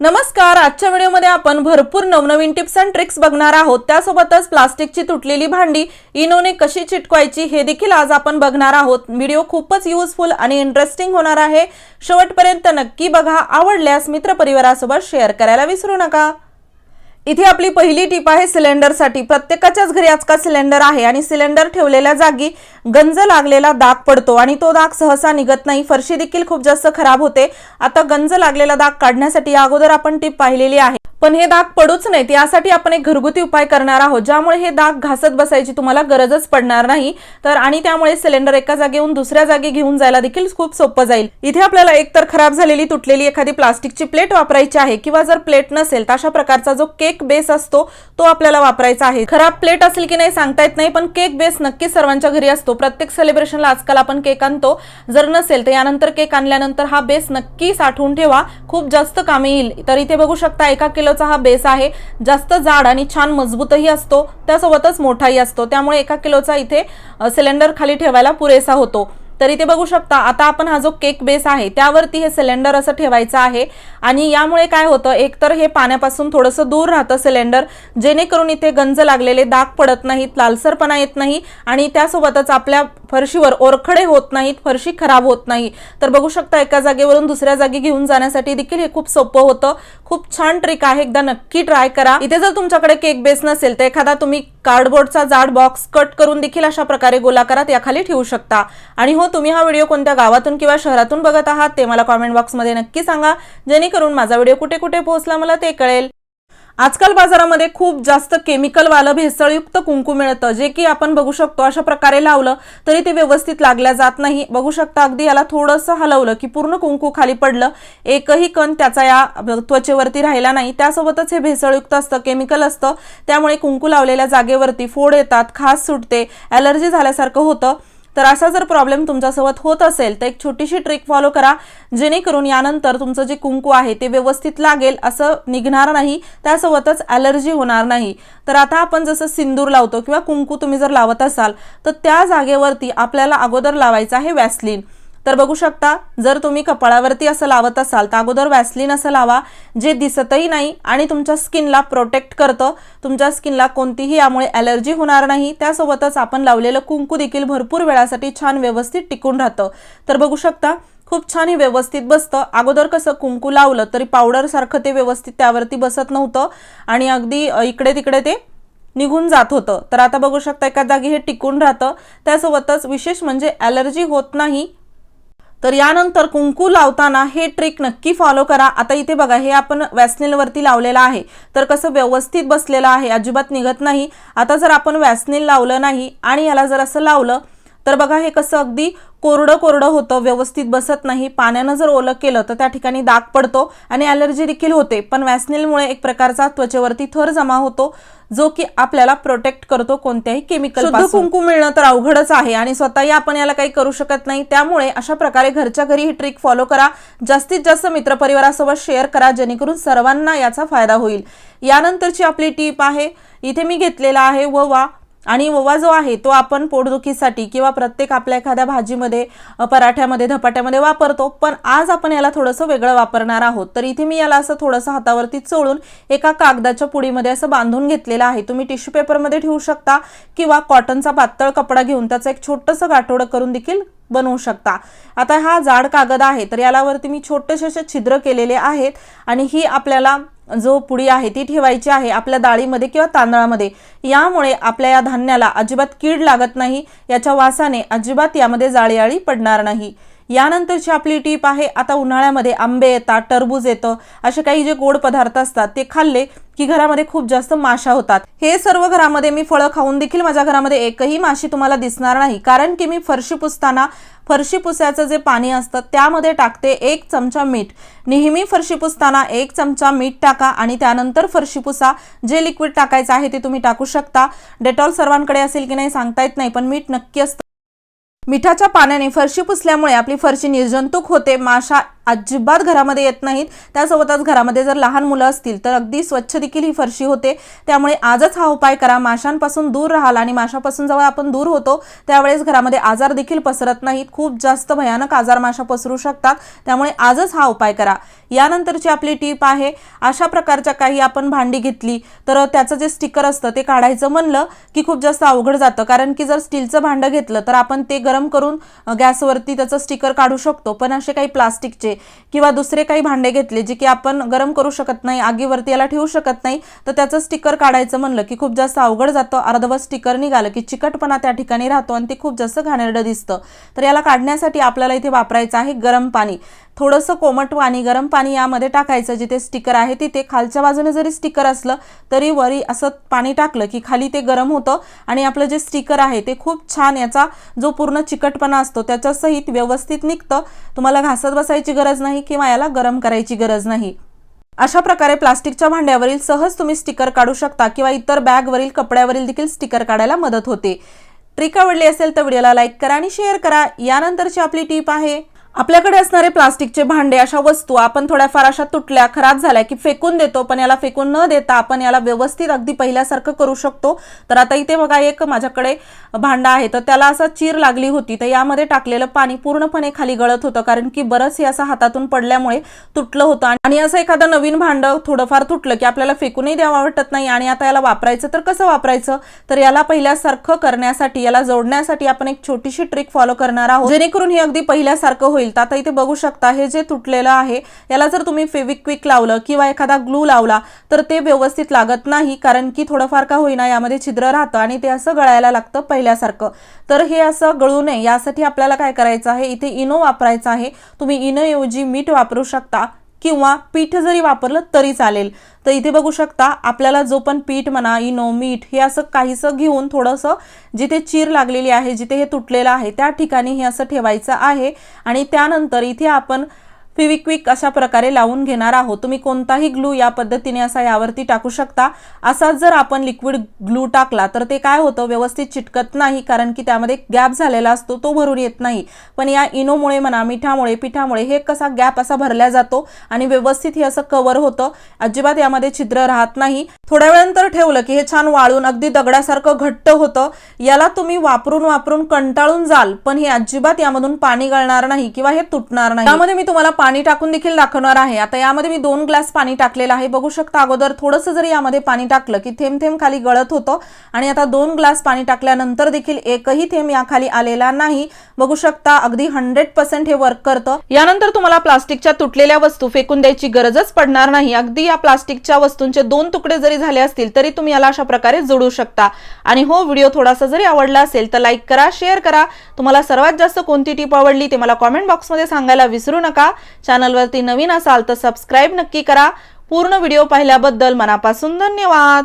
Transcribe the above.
नमस्कार आजच्या व्हिडिओमध्ये आपण भरपूर नवनवीन टिप्स अँड ट्रिक्स बघणार आहोत. त्यासोबतच प्लास्टिकची तुटलेली भांडी इनोने कशी चिटकवायची हे देखील आज आपण बघणार आहोत. व्हिडिओ खूपच युजफुल आणि इंटरेस्टिंग होणार आहे. शेवटपर्यंत नक्की बघा. आवडल्यास मित्रपरिवारासोबत शेअर करायला विसरू नका. इथे आपली पहिली टीप आहे सिलेंडरसाठी. प्रत्येकाच्याच घरी आजकाल सिलेंडर आहे आणि सिलेंडर ठेवलेल्या जागी गंज लागलेला दाग पडतो आणि तो दाग सहसा निघत नाही. फरशी देखील खूप जास्त खराब होते. आता गंज लागलेला दाग काढण्यासाठी अगोदर आपण टीप पाहिलेली आहे. पण हे दाग पडूच नाहीत. यासाठी आपण एक घरगुती उपाय करणार आहोत. ज्यामुळे हे दाग घासत बसायची तुम्हाला गरजच पडणार नाही. तर आणि त्यामुळे सिलेंडर एका जागेहून दुसऱ्या जागी घेऊन जायला देखील खूप सोपं जाईल. इथे आपल्याला एकतर खराब झालेली तुटलेली एखादी प्लास्टिकची प्लेट वापरायची आहे किंवा जर प्लेट नसेल तर अशा प्रकारचा जो केक बेस असतो तो आपल्याला वापरायचा आहे. खराब प्लेट असेल की नाही सांगता येत नाही पण केक बेस नक्की सर्वांच्या घरी असतो. प्रत्येक सेलिब्रेशनला आजकाल आपण केक आणतो. जर नसेल तर यानंतर केक आणल्यानंतर हा बेस नक्की साठवून ठेवा. खूप जास्त कामी येईल. तर इथे बघू शकता एका किलोचा हा बेस आहे. जास्त जाड आणि छान मजबूतही असतो. त्यासोबतच मोठाही असतो. त्यामुळे एका किलोचा इथे सिलेंडर खाली ठेवायला पुरेसा होतो. तर इथे बघू शकता. आता आपण हा जो केक बेस आहे त्यावरती हे सिलेंडर असं ठेवायचं आहे आणि यामुळे काय होतं एकतर हे पाण्यापासून थोडंसं दूर राहतं सिलेंडर जेणेकरून इथे गंज लागलेले दाग पडत नाहीत लालसरपणा येत नाही आणि त्यासोबतच आपल्या फरशीवर ओरखडे होत नाहीत फरशी खराब होत नाही. तर बघू शकता एका जागेवरून दुसऱ्या जागी घेऊन जाण्यासाठी देखील हे खूप सोपं होतं. खूप छान ट्रिक आहे. एकदा नक्की ट्राय करा. इथे जर तुमच्याकडे केक बेस नसेल तर एखादा तुम्ही कार्डबोर्डचा जाड बॉक्स कट करून देखील अशा प्रकारे गोलाकारात याखाली ठेवू शकता. आणि हो तुम्ही हा व्हिडिओ कोणत्या गावातून किंवा शहरातून बघत आहात ते मला कॉमेंट बॉक्समध्ये नक्की सांगा. जेणेकरून माझा व्हिडिओ कुठे कुठे पोहोचला मला ते कळेल. आजकाल बाजारामध्ये खूप जास्त केमिकलवालं भेसळयुक्त कुंकू मिळतं जे की आपण बघू शकतो अशा प्रकारे लावलं तरी ते व्यवस्थित लागल्या जात नाही. बघू शकता अगदी याला थोडंसं हलवलं की पूर्ण कुंकू खाली पडलं एकही कण त्याचा या त्वचेवरती राहिला नाही. त्यासोबतच हे भेसळयुक्त असतं केमिकल असतं त्यामुळे कुंकू लावलेल्या जागेवरती फोड येतात खास सुटते ॲलर्जी झाल्यासारखं होतं. तर असा जर प्रॉब्लेम तुमच्यासोबत होत असेल तर एक छोटीशी ट्रिक फॉलो करा जेणेकरून यानंतर तुमचं जे कुंकू आहे ते व्यवस्थित लागेल असं निघणार नाही त्यासोबतच ॲलर्जी होणार नाही. तर आता आपण जसं सिंदूर लावतो किंवा कुंकू तुम्ही जर लावत असाल तर त्या जागेवरती आपल्याला अगोदर लावायचं आहे वॅसलिन तर बघू शकता जर तुम्ही कपाळावरती असं लावत असाल तर अगोदर वॅसलिन असं लावा जे दिसतही नाही आणि तुमच्या स्किनला प्रोटेक्ट करतं. तुमच्या स्किनला कोणतीही यामुळे ॲलर्जी होणार नाही. त्यासोबतच आपण लावलेलं कुंकू देखील भरपूर वेळासाठी छान व्यवस्थित टिकून राहतं. तर बघू शकता खूप छान हे व्यवस्थित बसतं. अगोदर कसं कुंकू लावलं तरी पावडरसारखं ते व्यवस्थित त्यावरती बसत नव्हतं आणि अगदी इकडे तिकडे ते निघून जात होतं. तर आता बघू शकता एका जागी हे टिकून राहतं. त्यासोबतच विशेष म्हणजे ॲलर्जी होत नाही. तर यानंतर कुंकू लावताना हे ट्रिक नक्की फॉलो करा. आता इथे बघा हे आपण वॅसनेलवरती लावलेलं आहे. तर कसं व्यवस्थित बसलेलं आहे अजिबात निघत नाही. आता जर आपण वॅसनेल लावलं नाही आणि याला जर असं लावलं तर बघा हे कसं अगदी कोरडं कोरडं होतं व्यवस्थित बसत नाही पाण्यानं जर ओलं केलं तर त्या ठिकाणी दाग पडतो आणि ॲलर्जी देखील होते. पण वॅसनिलमुळे एक प्रकारचा त्वचेवरती थर जमा होतो जो की आपल्याला प्रोटेक्ट करतो कोणत्याही केमिकल शुद्ध कुंकू मिळणं तर अवघडच आहे आणि स्वतःही आपण याला काही करू शकत नाही. त्यामुळे अशा प्रकारे घरच्या घरी ही ट्रिक फॉलो करा. जास्तीत जास्त मित्रपरिवारासोबत शेअर करा जेणेकरून सर्वांना याचा फायदा होईल. यानंतरची आपली टीप आहे इथे मी घेतलेला आहे ववा. आणि ओवा जो आहे तो आपण पोटदुखीसाठी किंवा प्रत्येक आपल्या एखाद्या भाजीमध्ये पराठ्यामध्ये धपाट्यामध्ये वापरतो. पण आज आपण याला थोडंसं वेगळं वापरणार आहोत. तर इथे मी याला असं थोडंसं हातावरती चोळून एका कागदाच्या पुडीमध्ये असं बांधून घेतलेलं आहे. तुम्ही टिश्यू पेपरमध्ये ठेवू शकता किंवा कॉटनचा पातळ कपडा घेऊन त्याचं एक छोटंसं गाठोडं करून देखील बनवू शकता. आता हा जाड कागद आहे तर यालावरती मी छोटेसे असे छिद्र केलेले आहेत आणि ही आपल्याला जो पुडी आहे ती ठेवायची आहे आपल्या डाळीमध्ये किंवा तांदळामध्ये. यामुळे आपल्या या धान्याला अजिबात कीड लागत नाही याच्या वासाने अजिबात यामध्ये जाळीआळी पडणार नाही. यानंतरची आपली टीप आहे आता उन्हाळ्यामध्ये आंबे येतात टरबूज येतं असे काही जे गोड पदार्थ असतात ते खाल्ले की घरामध्ये खूप जास्त माशा होतात. हे सर्व घरामध्ये मी फळं खाऊन देखील माझ्या घरामध्ये एकही माशी तुम्हाला दिसणार नाही कारण की मी फरशी पुसताना फरशी पुसायचं जे पाणी असतं त्यामध्ये टाकते एक चमचा मीठ. नेहमी फरशी पुसताना एक चमचा मीठ टाका आणि त्यानंतर फरशी पुसा जे लिक्विड टाकायचं आहे ते तुम्ही टाकू शकता. डेटॉल सर्वांकडे असेल की नाही सांगता येत नाही पण मीठ नक्की असतं. मिठाच्या पाण्याने फरशी पुसल्यामुळे आपली फरशी निर्जंतुक होते. माशा अजिबात घरामध्ये येत नाहीत. त्यासोबतच घरामध्ये जर लहान मुलं असतील तर अगदी स्वच्छ देखील ही फरशी होते. त्यामुळे आजच हा उपाय करा. माशांपासून दूर राहाल आणि माशापासून जेव्हा आपण दूर होतो त्यावेळेस घरामध्ये आजार देखील पसरत नाहीत. खूप जास्त भयानक आजार माशा पसरू शकतात. त्यामुळे आजच हा उपाय करा. यानंतरची आपली टीप आहे अशा प्रकारच्या काही आपण भांडी घेतली तर त्याचं जे स्टिकर असतं ते काढायचं म्हणलं की खूप जास्त अवघड जातं. कारण की जर स्टीलचं भांडं घेतलं तर आपण ते गरम करून गॅसवरती त्याचं स्टिकर काढू शकतो. पण असे काही प्लास्टिकचे किंवा दुसरे काही भांडे घेतले जे की आपण गरम करू शकत नाही आगीवरती याला ठेवू शकत नाही तर त्याचं स्टिकर काढायचं म्हणलं की खूप जास्त अवघड जातं. अर्धवट स्टिकर निघालं की चिकटपणा त्या ठिकाणी राहतो आणि ते खूप जास्त घाणेरडं दिसतं. तर याला काढण्यासाठी आपल्याला इथे वापरायचं आहे गरम पाणी. थोडंसं कोमट पाणी गरम पाणी यामध्ये टाकायचं. जिथे स्टिकर आहे तिथे खालच्या बाजूने जरी स्टिकर असलं तरी वरी असं पाणी टाकलं की खाली ते गरम होतं आणि आपलं जे स्टिकर आहे ते खूप छान याचा जो पूर्ण चिकटपणा असतो त्याच्यासहित व्यवस्थित निघतं. तुम्हाला घासत बसायची गरज नाही किंवा याला गरम करायची गरज नाही. अशा प्रकारे प्लास्टिकच्या भांड्यावरील सहज तुम्ही स्टिकर काढू शकता किंवा इतर बॅगवरील कपड्यावरील देखील स्टिकर काढायला मदत होते. ट्रिक आवडली असेल तर व्हिडिओला लाईक करा आणि शेअर करा. यानंतरची आपली टीप आहे आपल्याकडे असणारे प्लास्टिकचे भांडे अशा वस्तू आपण थोड्याफार अशा तुटल्या खराब झाल्या की फेकून देतो पण याला फेकून न देता आपण याला व्यवस्थित अगदी पहिल्यासारखं करू शकतो. तर आता इथे बघा एक माझ्याकडे भांडा आहे तर त्याला असा चीर लागली होती तर यामध्ये टाकलेलं पाणी पूर्णपणे खाली गळत होतं कारण की बरंच हे असं हातातून पडल्यामुळे तुटलं होतं. आणि असं एखादं नवीन भांडं थोडंफार तुटलं की आपल्याला फेकूनही द्यावं वाटत नाही आणि आता याला वापरायचं तर कसं वापरायचं? तर याला पहिल्यासारखं करण्यासाठी याला जोडण्यासाठी आपण एक छोटीशी ट्रिक फॉलो करणार आहोत. जेणेकरून हे अगदी पहिल्यासारखं होईल. तर आता इथे बघू शकता हे जे तुटलेलं आहे याला जर तुम्ही फेविक्विक लावलं किंवा एखादा ग्लू लावला तर ते व्यवस्थित लागत नाही कारण की थोडंफार का होईना यामध्ये छिद्र राहतं आणि ते असं गळायला लागतं पहिल्यासारखं. तर हे असं गळू नये. यासाठी आपल्याला काय करायचं आहे? इथे इनो वापरायचा आहे. तुम्ही इनोऐवजी मीठ वापरू शकता. किंवा पीठ जरी वापरलं तरी चालेल. तर इथे बघू शकता आपल्याला जो पण पीठ म्हणा इनो मीठ हे असं काहीसं घेऊन थोडंसं जिथे चीर लागलेली आहे जिथे हे तुटलेलं आहे त्या ठिकाणी हे असं ठेवायचं आहे. आणि त्यानंतर इथे आपण फिविक्विक अशा प्रकारे लावून घेणार आहोत. तुम्ही कोणताही ग्लू या पद्धतीने असा यावरती टाकू शकता. असाच जर आपण लिक्विड ग्लू टाकला तर ते काय होतं? व्यवस्थित चिटकत नाही कारण की त्यामध्ये गॅप झालेला असतो तो भरून येत नाही. पण या इनोमुळे म्हणा मिठामुळे पिठामुळे हे कसा गॅप असा भरला जातो आणि व्यवस्थित हे असं कव्हर होतं अजिबात यामध्ये छिद्र राहत नाही. थोड्या वेळानंतर ठेवलं की हे छान वाळून अगदी दगडासारखं घट्ट होतं. याला तुम्ही वापरून वापरून कंटाळून जाल पण हे अजिबात यामधून पाणी गळणार नाही किंवा हे तुटणार नाही. यामध्ये मी तुम्हाला पाणी टाकून देखील दाखवणार आहे. आता यामध्ये मी दोन ग्लास पाणी टाकलेलं आहे. बघू शकता अगोदर थोडंसं जरी यामध्ये पाणी टाकलं की थेंब थेंब खाली गळत होतं आणि आता दोन ग्लास पाणी टाकल्यानंतर देखील एकही थेंब याखाली आलेला नाही. बघू शकता अगदी हंड्रेड पर्सेंट हे वर्क करतं. यानंतर तुम्हाला प्लास्टिकच्या तुटलेल्या वस्तू फेकून द्यायची गरजच पडणार नाही. अगदी या प्लास्टिकच्या वस्तूंचे दोन तुकडे जरी झाले असतील तरी तुम्ही याला अशा प्रकारे जोडू शकता. आणि हो व्हिडिओ थोडासा जरी आवडला असेल तर लाईक करा शेअर करा. तुम्हाला सर्वात जास्त कोणती टीप आवडली ते मला कॉमेंट बॉक्समध्ये सांगायला विसरू नका. चॅनलवरती नवीन असाल तर सबस्क्राईब नक्की करा. पूर्ण व्हिडिओ पाहिल्याबद्दल मनापासून धन्यवाद.